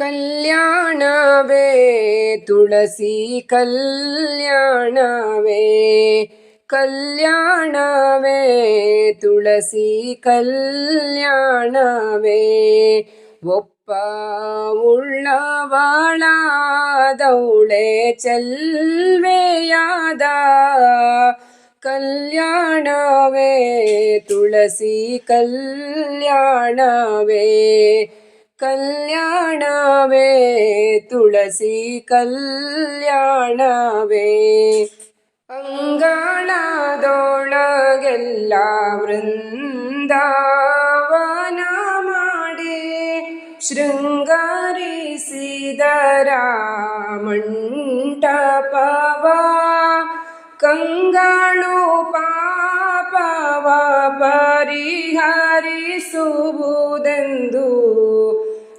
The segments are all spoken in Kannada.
ಕಲ್ಯಾಣವೇ ತುಳಸಿ ಕಲ್ಯಾಣವೇ ಕಲ್ಯಾಣವೇ ತುಳಸಿ ಕಲ್ಯಾಣವೇ ಒಪ್ಪ ಉಳ್ಳವಳಾದವಳೆ ಚೆಲ್ವೆಯಾದ ಕಲ್ಯಾಣವೇ ತುಳಸಿ ಕಲ್ಯಾಣವೇ ಕಲ್ಯಾಣವೇ ತುಳಸಿ ಕಲ್ಯಾಣವೇ. ಅಂಗಳದೊಳಗೆಲ್ಲ ವೃಂದಾವನ ಮಾಡಿ ಶೃಂಗಾರಿಸಿದರ ಮಂಟಪವ ಕಂಗಳು ಪಾಪವ ಪರಿಹರಿಸುವುದೆಂದು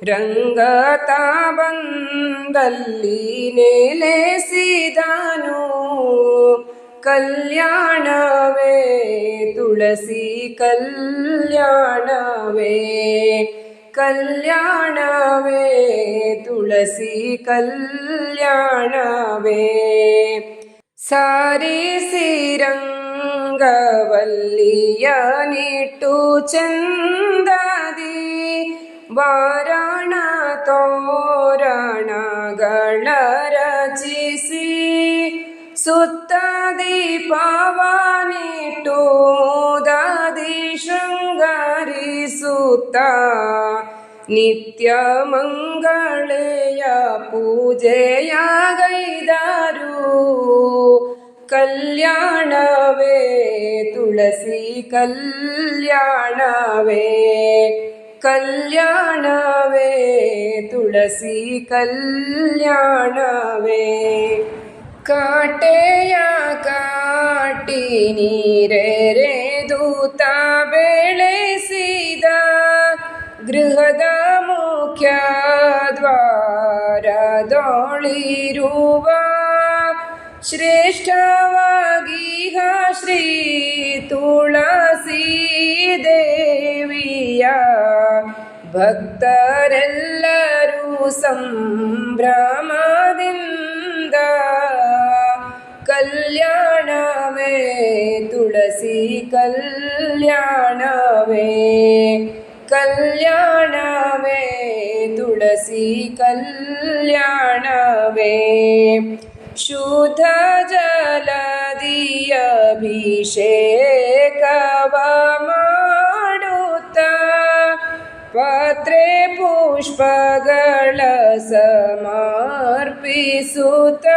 ರಂಗತ ಬಂದಲ್ಲಿ ನೆಲೆಸಿದನು ಕಲ್ಯಾಣವೇ ತುಳಸಿ ಕಲ್ಯಾಣವೇ ಕಲ್ಯಾಣವೇ ತುಳಸಿ ಕಲ್ಯಾಣವೇ ಸಾರಿಸಿರಂಗವಲ್ಲಿಯ ನಿಟ್ಟು ಚಂದದಿ ವಾರಾಣ ತೋರಣಗಳ ರಚಿಸಿ ಸುತ್ತ ದೀಪವನಿಟ್ಟು ಮುದದಿ ಶೃಂಗರಿಸುತ್ತ ನಿತ್ಯ ಮಂಗಳೆಯ ಪೂಜೆಯ ಗೈದರು ಕಲ್ಯಾಣವೇ ತುಳಸಿ ಕಲ್ಯಾಣವೇ ಕಲ್ಯಾಣವೇ ತುಳಸಿ ಕಲ್ಯಾಣವೇ. ಕಾಟೆಯ ಕಾಟಿ ನೀರೆರೆದೂತ ಬೆಳೆಸಿದ ಗೃಹದ ಮುಖ್ಯ ದ್ವಾರದೊಳಿರುವ ಶ್ರೇಷ್ಠವಾಗಿಹ ಶ್ರೀ ತುಳಸಿ ದೇವಿಯ ಭಕ್ತರೆಲ್ಲರೂ ಸಂಭ್ರಮದಿಂದ ಕಲ್ಯಾಣವೇ ತುಳಸಿ ಕಲ್ಯಾಣವೇ ಕಲ್ಯಾಣವೇ ತುಳಸಿ ಕಲ್ಯಾಣವೇ शुद्ध जलदियभिषेकवमाडुत पत्रे पुष्पगळसमर्पिसुत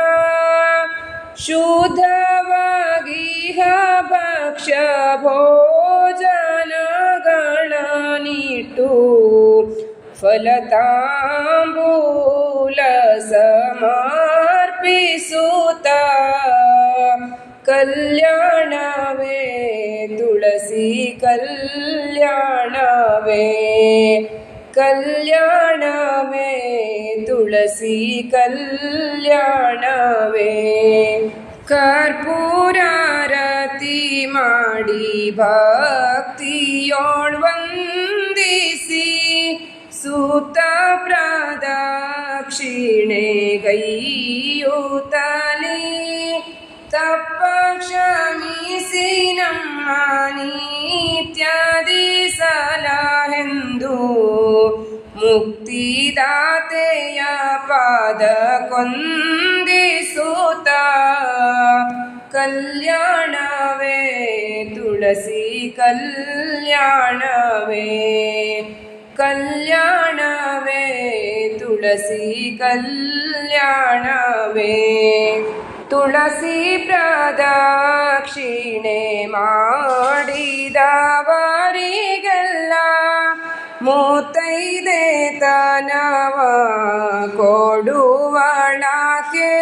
शुद्धवागीह भक्ष भोजनगणनिटु फलताम्बू कल्याणवे तुलसी कल्याणवे। कल्याणवे तुलसी कल्याणवे। कर्पूरारति कर्पूरारतिमाणि भक्तियोसि सूताप्रदािणे वै यूतानि ತಪ್ಪ ಕ್ಷಮಿಸಿ ನಮ್ಮ ನಿತ್ಯದಿ ಸಲಹೆಂದು ಮುಕ್ತಿದಾತೆಯ ಪಾದ ಕೊಂದಿಸೂತ ಕಲ್ಯಾಣವೇ ತುಳಸಿ ಕಲ್ಯಾಣವೇ ಕಲ್ಯಾಣವೇ ತುಳಸಿ ಕಲ್ಯಾಣವೇ. ತುಳಸಿ ಪ್ರದಕ್ಷಿಣೆ ಮಾಡಿದವರಿಗೆಲ್ಲ ಮೂತೈದೆ ತನವ ಕೊಡುವಣಕ್ಕೆ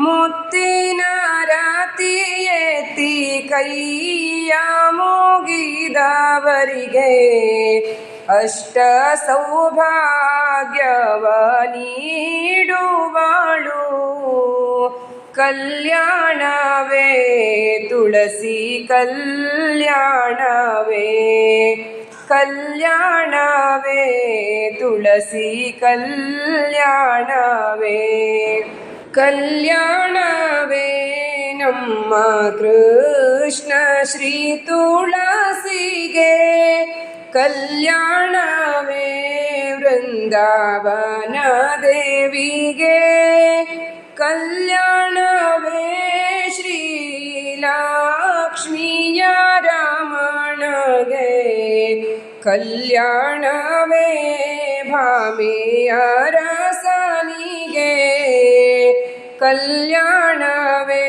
ಮುತ್ತಿನ ರಾತಿಯೇತಿ ಕೈಯ ಮುಗಿದವರಿಗೆ ಅಷ್ಟ ಸೌಭಾಗ್ಯವ ನೀಡುವಳು. ಕಲ್ಯಾಣವೇ ತುಳಸಿ ಕಲ್ಯಾಣವೇ ಕಲ್ಯಾಣವೇ ತುಳಸಿ ಕಲ್ಯಾಣವೇ ಕಲ್ಯಾಣವೇ ನಮ್ಮ ಕೃಷ್ಣ ಶ್ರೀ ತುಳಸಿಗೆ ಕಲ್ಯಾಣವೇ ವೃಂದಾವನ ದೇವಿಗೆ ಕಲ್ಯಾಣವೇ ಕಲ್ಯಾಣವೇ ಭಾಮಿಯ ರಸನಿಗೆ ಕಲ್ಯಾಣವೇ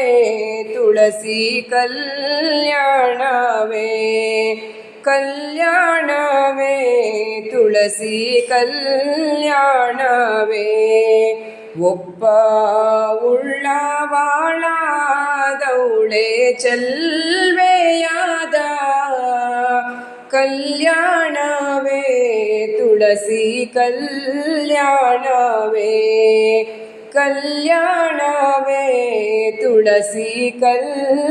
ತುಳಸಿ ಕಲ್ಯಾಣವೇ. ಕಲ್ಯಾಣವೇ ತುಳಸಿ ಕಲ್ಯಾಣವೇ. ಒಬ್ಬ ಉಳ್ಳವಾಳಾದವಳೆ ಚಲ್ವೆಯಾದ കല്യാണവേ തുളസി കല്യാണവേ. കല്യാണവേ തുളസി കല്യാണവേ.